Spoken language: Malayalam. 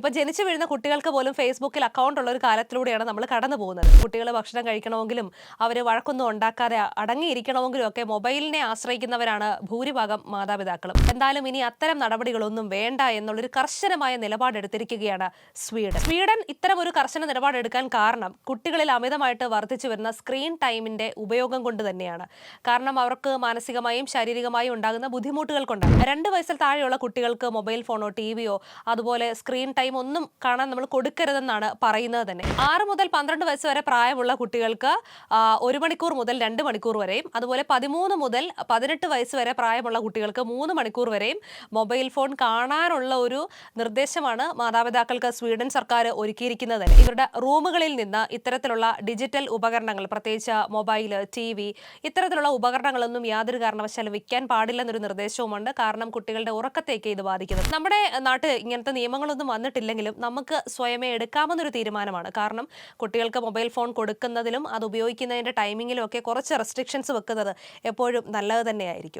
ഇപ്പൊ ജനിച്ചു വീഴുന്ന കുട്ടികൾക്ക് പോലും ഫേസ്ബുക്കിൽ അക്കൗണ്ട് ഉള്ള ഒരു കാലത്തിലൂടെയാണ് നമ്മൾ കടന്നു പോകുന്നത്. കുട്ടികൾ ഭക്ഷണം കഴിക്കണമെങ്കിലും അവർ വഴക്കൊന്നും ഉണ്ടാക്കാതെ അടങ്ങിയിരിക്കണമെങ്കിലും ഒക്കെ മൊബൈലിനെ ആശ്രയിക്കുന്നവരാണ് ഭൂരിഭാഗം മാതാപിതാക്കളും. എന്തായാലും ഇനി അത്തരം നടപടികളൊന്നും വേണ്ട എന്നുള്ളൊരു കർശനമായ നിലപാടെടുത്തിരിക്കുകയാണ് സ്വീഡൻ. സ്വീഡൻ ഇത്തരം ഒരു കർശന നിലപാടെടുക്കാൻ കാരണം കുട്ടികളിൽ അമിതമായിട്ട് വർദ്ധിച്ചു വരുന്ന സ്ക്രീൻ ടൈമിന്റെ ഉപയോഗം കൊണ്ട് തന്നെയാണ്. കാരണം അവർക്ക് മാനസികമായും ശാരീരികമായും ഉണ്ടാകുന്ന ബുദ്ധിമുട്ടുകൾ കൊണ്ടാണ്. രണ്ട് വയസ്സിൽ താഴെയുള്ള കുട്ടികൾക്ക് മൊബൈൽ ഫോണോ ടി അതുപോലെ സ്ക്രീൻ ടൈം ഒന്നും കാണാൻ നമ്മൾ കൊടുക്കരുതെന്നാണ് പറയുന്നത് തന്നെ. ആറ് മുതൽ പന്ത്രണ്ട് വയസ്സ് വരെ പ്രായമുള്ള കുട്ടികൾക്ക് ഒരു മണിക്കൂർ മുതൽ രണ്ട് മണിക്കൂർ വരെയും അതുപോലെ പതിമൂന്ന് മുതൽ പതിനെട്ട് വയസ്സ് വരെ പ്രായമുള്ള കുട്ടികൾക്ക് മൂന്ന് മണിക്കൂർ വരെയും മൊബൈൽ ഫോൺ കാണാനുള്ള ഒരു നിർദ്ദേശമാണ് മാതാപിതാക്കൾക്ക് സ്വീഡൻ സർക്കാർ ഒരുക്കിയിരിക്കുന്നത് തന്നെ. ഇവരുടെ റൂമുകളിൽ നിന്ന് ഇത്തരത്തിലുള്ള ഡിജിറ്റൽ ഉപകരണങ്ങൾ പ്രത്യേകിച്ച് മൊബൈൽ ടി വി ഇത്തരത്തിലുള്ള ഉപകരണങ്ങളൊന്നും യാതൊരു കാരണവശാലും വിൽക്കാൻ പാടില്ലെന്നൊരു നിർദ്ദേശവുമുണ്ട്. കാരണം കുട്ടികളുടെ ഉറക്കത്തേക്ക് ഇത് ബാധിക്കുന്നത് നമ്മുടെ നാട്ടിൽ ഇങ്ങനത്തെ നിയമങ്ങളൊന്നും വന്നിട്ടില്ലെങ്കിലും നമുക്ക് സ്വയമേ എടുക്കാമെന്നൊരു തീരുമാനമാണ്. കാരണം കുട്ടികൾക്ക് മൊബൈൽ ഫോൺ കൊടുക്കുന്നതിലും അത് ഉപയോഗിക്കുന്നതിന്റെ ടൈമിങ്ങിലും ഒക്കെ കുറച്ച് റെസ്ട്രിക്ഷൻസ് വെക്കുന്നത് എപ്പോഴും നല്ലത് തന്നെയായിരിക്കും.